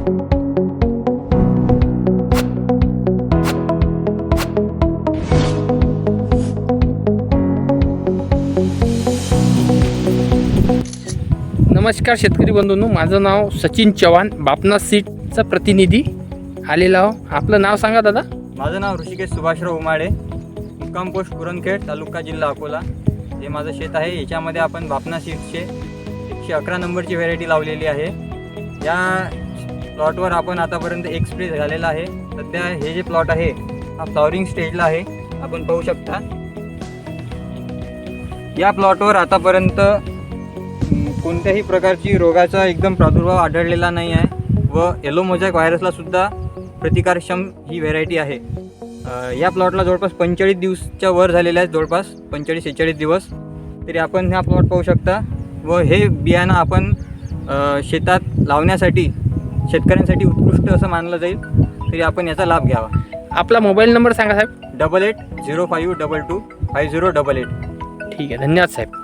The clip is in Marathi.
नमस्कार शेतकरी बंधूंनो माझं नाव सचिन चव्हाण बापना सीटचा प्रतिनिधी आलेला आहो. आपलं नाव सांगा दादा. माझं नाव ऋषिकेश सुभाषराव उमाळे मुक्काम पोस्ट पुरणखेड तालुका जिल्हा अकोला. हे माझं शेत आहे. याच्यामध्ये आपण बापना सीटचे एकशे अकरा नंबरची व्हेरायटी लावलेली आहे. या प्लॉटवर आपण आतापर्यंत एक स्प्रे झालेला आहे. सध्या हे जे प्लॉट आहे हा फ्लॉवरिंग स्टेजला आहे. आपण पाहू शकता. या प्लॉटवर आतापर्यंत कोणत्याही प्रकारची रोगाचा एकदम प्रादुर्भाव आढळलेला नाही आहे व येलो मोजॅक व्हायरसला सुद्धा प्रतिकारक्षम ही व्हेरायटी आहे. या प्लॉटला जवळपास पंचेचाळीस दिवसच्या वर झालेल्या आहेत जवळपास पंचेचाळीस शेहेचाळीस दिवस. तरी आपण ह्या प्लॉट पाहू शकता व हे बियाणं आपण शेतात लावण्यासाठी शेतकऱ्यांसाठी उत्कृष्ट असं मानलं जाईल तरी आपण याचा लाभ घ्यावा. आपला मोबाईल नंबर सांगा साहेब. Double eight zero five double two five zero double eight. ठीक आहे धन्यवाद साहेब.